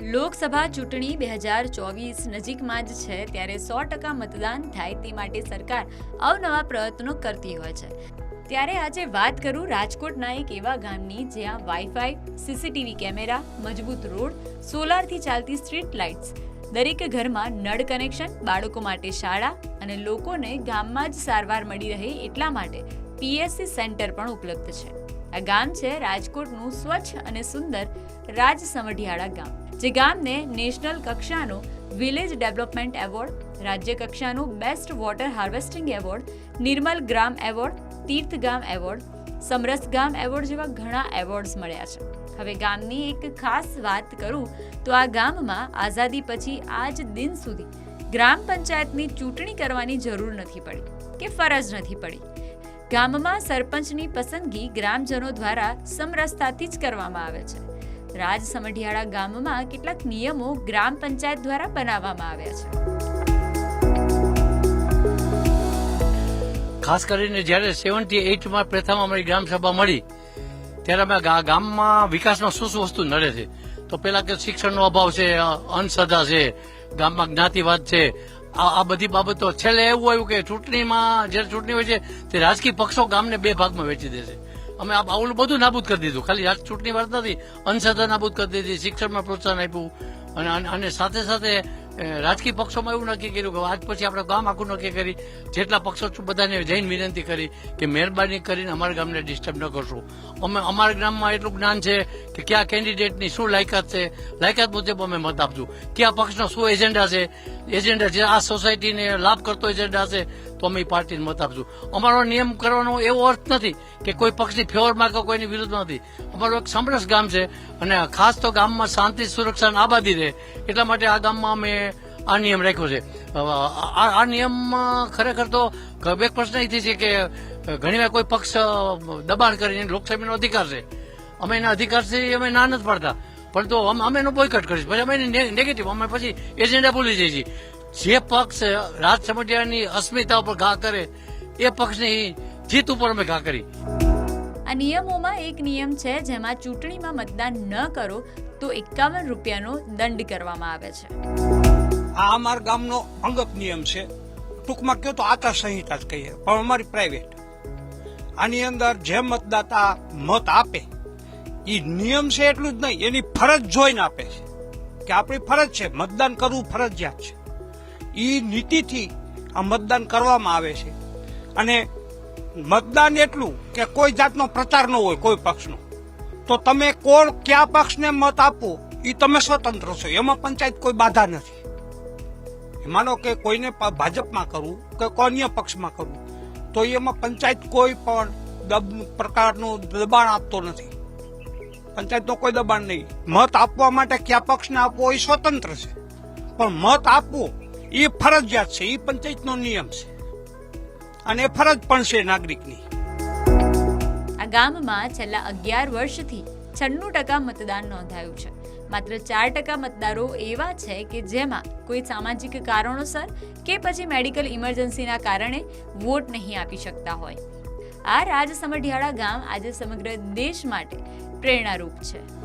લોકસભા ચૂંટણી બે હજાર ચોવીસ નજીકમાં જ છે, ત્યારે સો ટકા મતદાન થાય તે માટે સરકાર અવનવા પ્રયત્નો કરતી હોય છે. ત્યારે આજે વાત કરું રાજકોટના એક એવા ગામની જ્યાં વાઈફાઈ સીસીટીવી કેમેરા, મજબૂત રોડ સોલારથી ચાલતી સ્ટ્રીટ લાઇટ્સ દરેક ઘરમાં નળ કનેક્શન બાળકો માટે શાળા અને લોકોને ગામમાં જ સારવાર મળી રહે એટલા માટે પીએસસી સેન્ટર પણ ઉપલબ્ધ છે. આ ગામ છે રાજકોટનું સ્વચ્છ અને સુંદર રાજ સમઢિયાળા ગામ. જે ગામને નેશનલ કક્ષાનો વિલેજ ડેવલપમેન્ટ એવોર્ડ, રાજ્ય કક્ષાનું બેસ્ટ વોટર હાર્વેસ્ટિંગ એવોર્ડ, નિર્મલ ગ્રામ એવોર્ડ, તીર્થ ગામ એવોર્ડ, સમરસ ગામ એવોર્ડ જેવા ઘણા એવોર્ડ્સ મળ્યા છે. હવે ગામની એક ખાસ વાત કરું તો આ ગામમાં આઝાદી પછી આજ દિન સુધી ગ્રામ પંચાયતની ચૂંટણી કરવાની જરૂર નથી પડી કે ફરજ નથી પડી. ગામમાં સરપંચની પસંદગી ગ્રામજનો દ્વારા સમરસતાથી જ કરવામાં આવે છે. રાજ સમઢિયાળા ગામમાં કેટલાક નિયમો ગ્રામ પંચાયત દ્વારા બનાવવામાં આવ્યા છે. ખાસ કરીને જ્યારે સેવન્ટી એઇટમાં પ્રથમ અમારી ગ્રામસભા મળી, ત્યારે અમે ગામમાં વિકાસમાં શું શું વસ્તુ નડે છે? તો પેલા કે શિક્ષણનો અભાવ છે અંધશ્રદ્ધા છે, ગામમાં જ્ઞાતિવાદ છે, આ આ બધી બાબતો. છેલ્લે એવું આવ્યું કે ચૂંટણીમાં, જ્યારે ચૂંટણી હોય છે, તે રાજકીય પક્ષો ગામને બે ભાગમાં વેચી દે છે. અમે આ બાઉલ બધું નાબૂદ કરી દીધું. ખાલી રાજ ચૂંટણી વાત નથી અંધશ્રદ્ધા નાબૂદ કરી દીધી, શિક્ષણમાં પ્રોત્સાહન આપ્યું. અને અને- સાથે સાથે રાજકીય પક્ષોમાં એવું નક્કી કર્યું કે આજ પછી આપણે ગામ આખું નક્કી કરી, જેટલા પક્ષો છું બધાને જઈને વિનંતી કરી કે મહેરબાની કરીને અમારા ગામને ડિસ્ટર્બ ન કરશો. અમે અમારા ગામમાં એટલું જ્ઞાન છે કે કયા કેન્ડિડેટની શું લાયકાત છે, લાયકાત મુજબ અમે મત આપશું. કયા પક્ષનો શું એજન્ડા છે, એજન્ડા જે આ સોસાયટીને લાભ કરતો એજન્ડા છે તો અમે પાર્ટીને મત આપશું અમારો નિયમ કરવાનો એવો અર્થ નથી કે કોઈ પક્ષની ફેવરમાં કે કોઈની વિરુદ્ધમાં નથી. અમારું એક સમરસ ગામ છે અને ખાસ તો ગામમાં શાંતિ, સુરક્ષા અને આબાદી રહે. એટલા માટે આ ગામમાં અમે આ નિયમ રાખ્યો છે. આ નિયમમાં ખરેખર તો એક પ્રશ્ન એથી છે કે ઘણી વાર કોઈ પક્ષ દબાણ કરીને લોકસભાનો અધિકાર છે. અમે એના અધિકારથી અમે ના નથી પાડતા. પરંતુ અમે એનો બોયકટ કરીશું. પછી અમે નેગેટિવ અમે પછી એજન્ડા ભૂલી જઈએ છીએ. જે પક્ષ રાજ સમઢિયાની અસ્મિતા ઉપર ઘા કરે એ પક્ષની જીત ઉપર અમે ઘા કરી. આ નિયમોમાં એક નિયમ છે જેમાં ચૂંટણીમાં મતદાન ન કરો તો એકાવન રૂપિયાનો દંડ કરવામાં આવે છે. આ અમારા ગામનો અંગત નિયમ છે. ટૂંકમાં કહો તો આચાર સંહિતા જ કહીએ પણ અમારી પ્રાઇવેટ આની અંદર જે મતદાતા મત આપે એ નિયમ છે એટલું જ નહીં એની ફરજ જોઈને આપે છે. કે આપણી ફરજ છે મતદાન કરવું ફરજિયાત છે. એ નીતિથી આ મતદાન કરવામાં આવે છે. અને મતદાન એટલું કે કોઈ જાતનો પ્રચાર ન હોય, કોઈ પક્ષનો. તો તમે કોણ કયા પક્ષને મત આપો એ તમે સ્વતંત્ર છો. એમાં પંચાયત કોઈ બાધા નથી. માનો કે કોઈને ભાજપમાં કરવું કે કોન્ય પક્ષમાં કરવું તો એમાં પંચાયત કોઈ પણ દબ, પ્રકારનું દબાણ આપતો નથી. પંચાયતનો કોઈ દબાણ નહીં. મત આપવા માટે કયા પક્ષને આપવો એ સ્વતંત્ર છે. પણ મત આપવો એ ફરજિયાત છે, એ પંચાયતનો નિયમ છે. અને ફરજ પણ છે નાગરિકની. આ ગામમાં છેલ્લા અગિયાર વર્ષથી છન્નું ટકા મતદાન નોંધાયું છે. માત્ર ચાર ટકા મતદારો એવા છે કે જેમાં કોઈ સામાજિક કારણોસર કે પછી મેડિકલ ઇમરજન્સીના કારણે વોટ નહીં આપી શકતા હોય. આ રાજ સમઢિયાળા ગામ આજે સમગ્ર દેશ માટે પ્રેરણારૂપ છે.